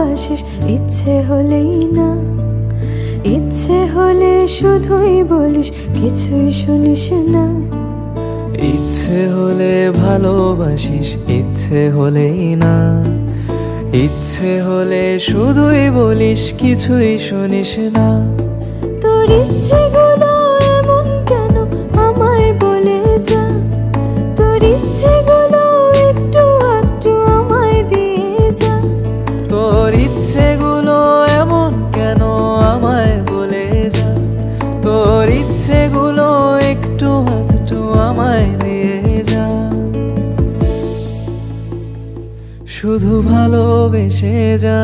ভালোবাসিস ইচ্ছে হলেই না। ইচ্ছে হলে শুধুই বলিস কিছুই শুনিস না। ইচ্ছে হলে ভালোবাসিস ইচ্ছে হলেই না। ইচ্ছে হলে শুধুই বলিস কিছুই শুনিস না। তোর ইচ্ছেগুলো তোর ইচ্ছেগুলো একটু একটু আমায় দিয়ে যা। শুধু ভালোবেসে যা।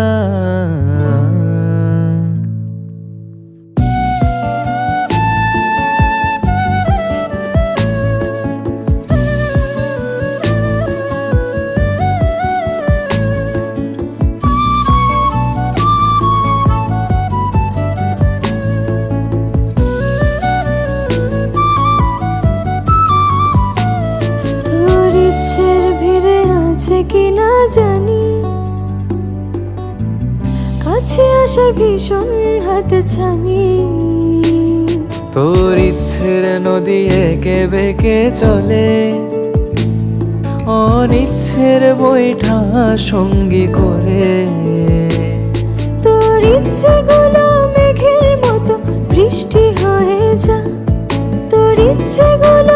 আসার ভীষণ হাত ছানি। তোর ইচ্ছের নদী একে বেঁকে চলে। অনিচ্ছের বৈঠা সঙ্গী করে। তোর ইচ্ছেগুলো মেঘের মতো বৃষ্টি হয়ে যা তোর ইচ্ছেগুলো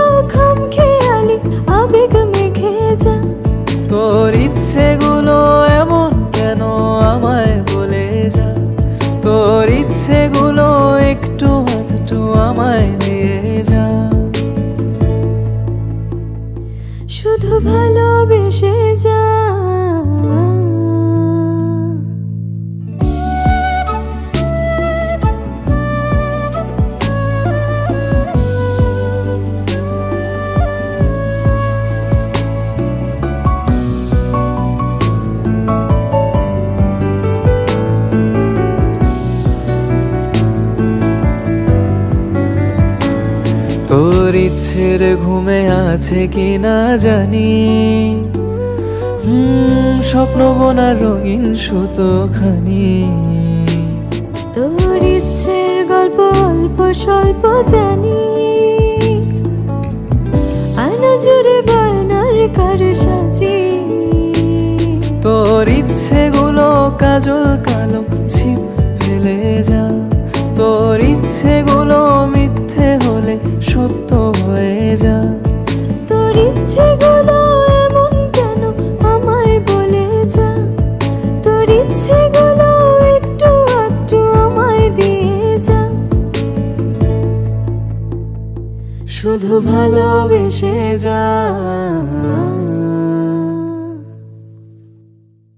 তোর ইচ্ছের ঘুমে আছে কি না জানি। হুম, স্বপ্ন বোনার রঙিন সুতোখানি। তোর ইচ্ছের গল্প অল্প স্বল্প জানি। আয়না জুড়ে বায়নার কার সাজি। তোর ইচ্ছেগুলো কাজল কালো শুধু ভালোবেসে যা।